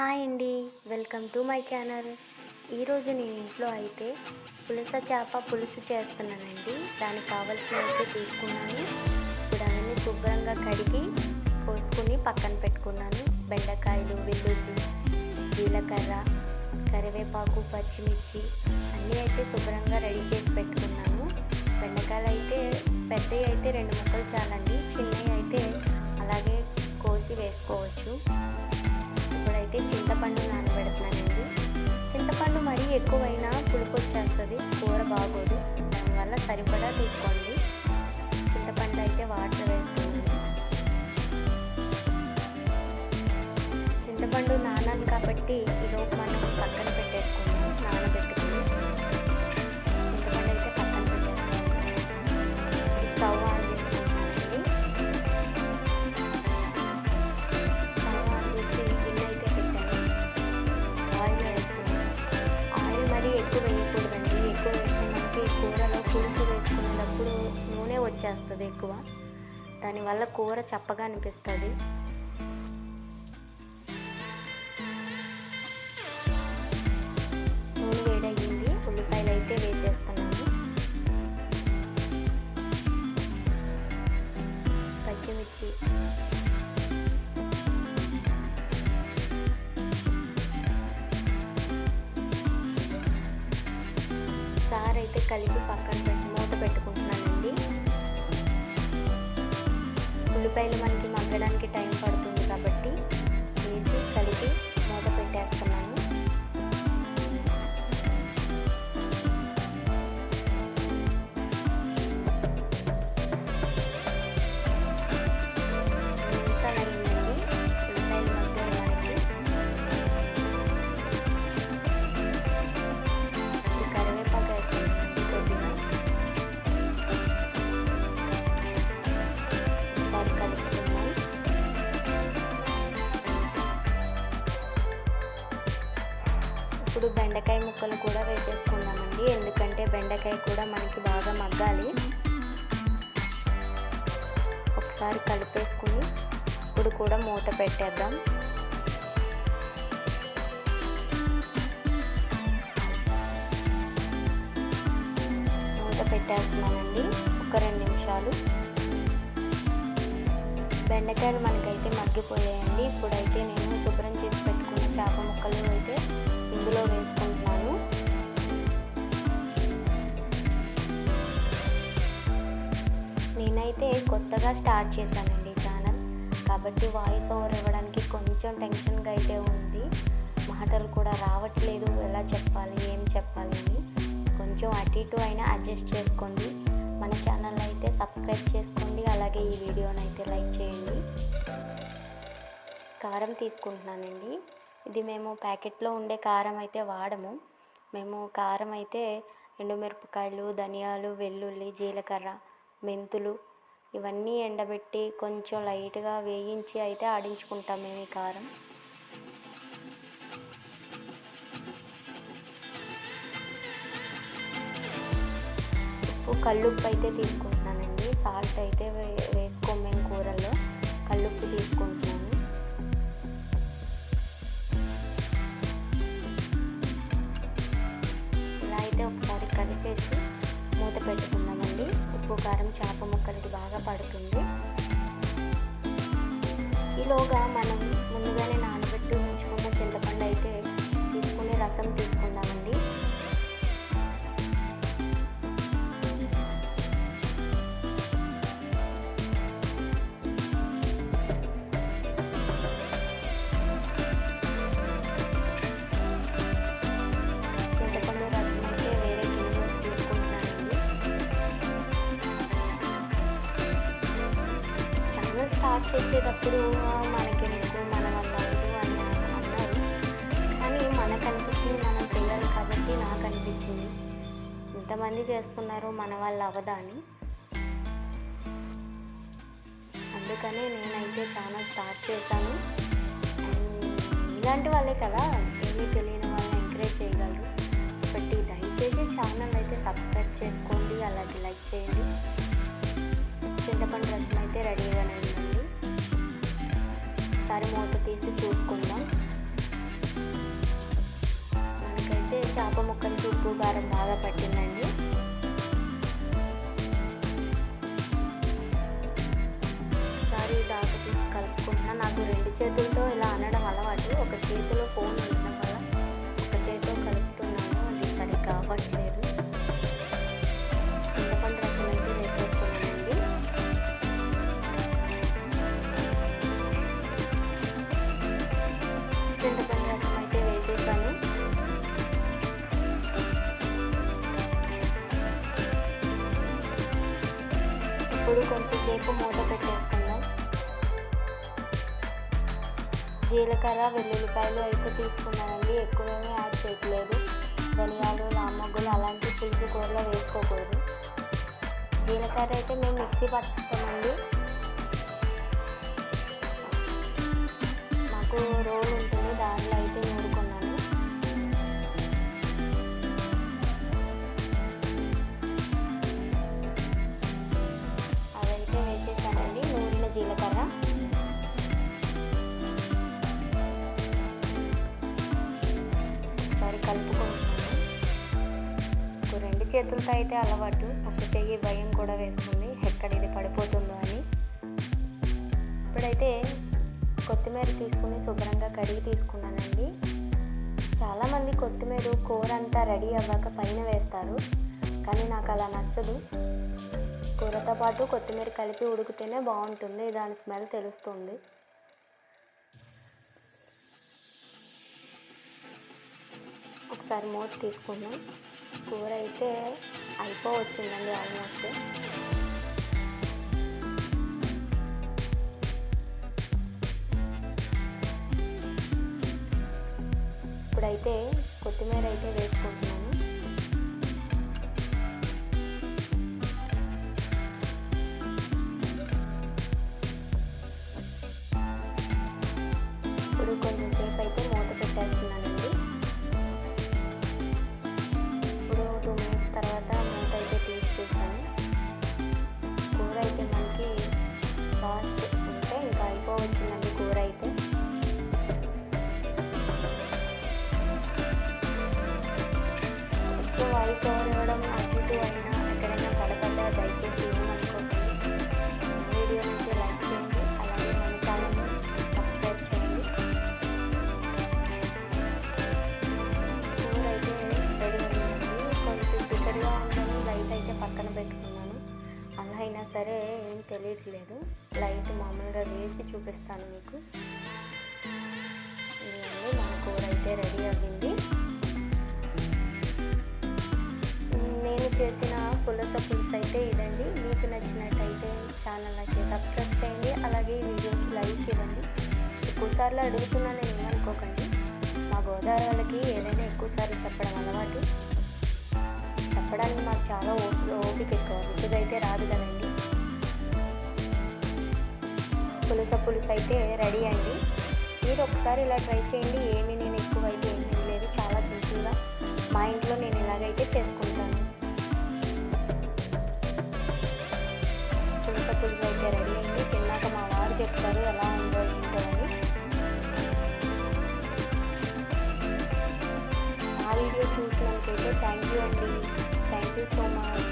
Hi అండి. Welcome to my channel. ఈరోజు నేను ఇంట్లో అయితే పులస చేప పులుసు చేస్తున్నానండి. దానికి కావాల్సినవి తీసుకున్నాను. ఇప్పుడు అవన్నీ శుభ్రంగా కడిగి కోసుకుని పక్కన పెట్టుకున్నాను. బెండకాయలు వెల్లుల్లి జీలకర్ర కరివేపాకు పచ్చిమిర్చి అన్నీ అయితే శుభ్రంగా రెడీ చేసి పెట్టుకున్నాను. బెండకాయలు అయితే పెద్దవి అయితే రెండు ముక్కలు చాలండి. చిన్నవి అయితే అలాగే కోసి వేసుకోవచ్చు. ఇప్పుడైతే చింతపండు నానబెడుతున్నానండి. చింతపండు మరీ ఎక్కువైనా పులుపు వచ్చేస్తుంది కూర బాగోదు. దానివల్ల సరిపడా తీసుకోండి. చింతపండు అయితే వాటర్ వేస్తుంది చింతపండు నానాలి కాబట్టి ఈలోపు మనం పక్కన పెట్టేసుకుందాం నానబెట్టుకుని. పులుసు వేసుకునేటప్పుడు నూనె వచ్చేస్తుంది ఎక్కువ. దానివల్ల కూర చప్పగా అనిపిస్తుంది. కలిపి పక్కన పెట్టి మూత పెట్టుకుంటున్నానండి. ఉల్లిపాయలు మనకి మగ్గడానికి టైం పడుతుంది. ఇప్పుడు బెండకాయ ముక్కలు కూడా వేసేసుకున్నామండి ఎందుకంటే బెండకాయ కూడా మనకి బాగా మగ్గాలి. ఒకసారి కలిపేసుకుని ఇప్పుడు కూడా మూత పెట్టేద్దాం. మూత పెట్టేస్తున్నానండి. ఒక రెండు నిమిషాలు. బెండకాయలు మనకైతే మగ్గిపోయాయండి. ఇప్పుడైతే నేను శుభ్రం చేసి పెట్టుకున్న చేప ముక్కలు అయితే కొత్తగా స్టార్ట్ చేశానండి ఛానల్. కాబట్టి వాయిస్ ఓవర్ ఇవ్వడానికి కొంచెం టెన్షన్గా అయితే ఉంది. మాటలు కూడా రావట్లేదు. ఎలా చెప్పాలి? ఏం చెప్పాలి అని కొంచెం అటు ఇటు అయినా అడ్జస్ట్ చేసుకోండి. మన ఛానల్ అయితే సబ్స్క్రైబ్ చేసుకోండి. అలాగే ఈ వీడియోని అయితే లైక్ చేయండి. కారం తీసుకుంటున్నానండి. ఇది మేము ప్యాకెట్లో ఉండే కారం అయితే వాడము. మేము కారం అయితే ఎండుమిరపకాయలు ధనియాలు వెల్లుల్లి జీలకర్ర మెంతులు ఇవన్నీ ఎండబెట్టి కొంచెం లైట్గా వేయించి అయితే ఆడించుకుంటాం మేము ఈ కారం. ఉప్పు కల్లుప్పు అయితే తీసుకుంటున్నానండి. సాల్ట్ అయితే వే వేసుకోం మేము కూరల్లో. కల్లుప్పు తీసుకుంటున్నాను. ఇలా అయితే ఒకసారి కలిపేసి మూత పెట్టుకుందామండి ఉప్పు కారం చేప ముక్కలకి బాగా పడుతుంది. ఈలోగా మనం ముందుగానే నానబెట్టి ఉంచుకున్న చింతపండు అయితే తీసుకుని రసం తీసుకుందామండి. చేసేటప్పుడు మనకి ఎందుకు మన వల్ల అని అన్నారు కానీ మనకు అనిపించింది మనం చేయాలి కాబట్టి నాకు అనిపించింది. ఇంతమంది చేస్తున్నారు మన వాళ్ళు అవ్వదా అని అందుకనే నేనైతే ఛానల్ స్టార్ట్ చేశాను. ఇలాంటి వాళ్ళే కదా ఏమీ తెలియని వాళ్ళని ఎంకరేజ్ చేయగలరు. కాబట్టి దయచేసి ఛానల్ అయితే సబ్స్క్రైబ్ చేసుకోండి అలాగే లైక్ చేయండి. చింతపండు రసం అయితే రెడీగానే ఉందండి ఒకసారి మూత తీసి చూసుకుందాం. మనకైతే చేప ముక్కలు చుట్టూ కారం బాగా పట్టింది. ఇప్పుడు కొంచెంసేపు మూత పెట్టేసుకుందాం జీలకర్ర వెల్లుల్లిపాయలు అయితే తీసుకున్నానండి. ఎక్కువేమీ యాడ్ చేయట్లేదు. ధనియాలు రామగ్గులు అలాంటి పులుసు కూరలో వేసుకోకూడదు. జీలకర్ర అయితే మేము మిక్సీ పట్టుకుంటామండి. మాకు రోల్ ఉంటుంది దానిలో చేతులతో అయితే అలవాటు ఒక చెయ్యి భయం కూడా వేస్తుంది. ఎక్కడ ఇది పడిపోతుందో అని. ఇప్పుడైతే కొత్తిమీర తీసుకుని శుభ్రంగా కడిగి తీసుకున్నానండి. చాలామంది కొత్తిమీర కూర అంతా రెడీ అవ్వాక పైన వేస్తారు. కానీ నాకు అలా నచ్చదు. కూరతో పాటు కొత్తిమీర కలిపి ఉడికితేనే బాగుంటుంది. దాని స్మెల్ తెలుస్తుంది. ఒకసారి మూత తీసుకుందాం. కూర అయితే అయిపోవచ్చిందండి ఆల్మోస్ట్. ఇప్పుడైతే కొత్తిమీర అయితే వేసుకుంటున్నాను. ఇప్పుడు కొంచెం సేపు వాయిస్ ఓవర్ ఇవ్వడం అటు అయినా ఎక్కడైనా పడకుండా దయచేసి ఇవ్వమనుకోకండి వీడియో నుంచి లైక్ చేయండి అలాగే మన ఛానల్ని సబ్స్క్రైబ్ చేయండి. కూర అయితే రెడీ అయిందండి కొంచెం బిగ్గరగా ఉందని లైట్ అయితే పక్కన పెట్టుకున్నాను. అలా అయినా సరే ఏం తెలియట్లేదు. లైట్ మామూలుగా వేసి చూపిస్తాను మీకు. ఇదండి మన కూర అయితే రెడీ అవ్వింది చేసిన పులస పులుసు అయితే ఇదండి. మీకు నచ్చినట్టయితే ఛానల్ అయితే సబ్స్క్రైబ్ చేయండి. అలాగే ఈ వీడియోకి లైక్ ఇవ్వండి. ఎక్కువసార్లు అడుగుతున్నాను నేను ఏమనుకోకండి మా గోదావరి వాళ్ళకి ఏదైనా ఎక్కువసార్లు చెప్పడం అలవాటు. చెప్పడానికి మాకు చాలా ఓపిక ఓపిక ఎక్కువ. విసుగు అయితే రాదు కదండి. పులుస పులుసు అయితే రెడీ అండి. మీరు ఒకసారి ఇలా ట్రై చేయండి. ఏమి నేను ఎక్కువ అయితే ఏమీ లేదు. చాలా సింపుల్గా. మా ఇంట్లో నేను ఇలాగైతే చేసుకుంటాను. పులుస అయితే రెడీ అయింది తిన్నాక మా వారు చెప్తారు ఎలా ఉందో ఏంటో అని. ఆ వీడియో చూసినందుకైతే థ్యాంక్ యూ అండి. Thank you so much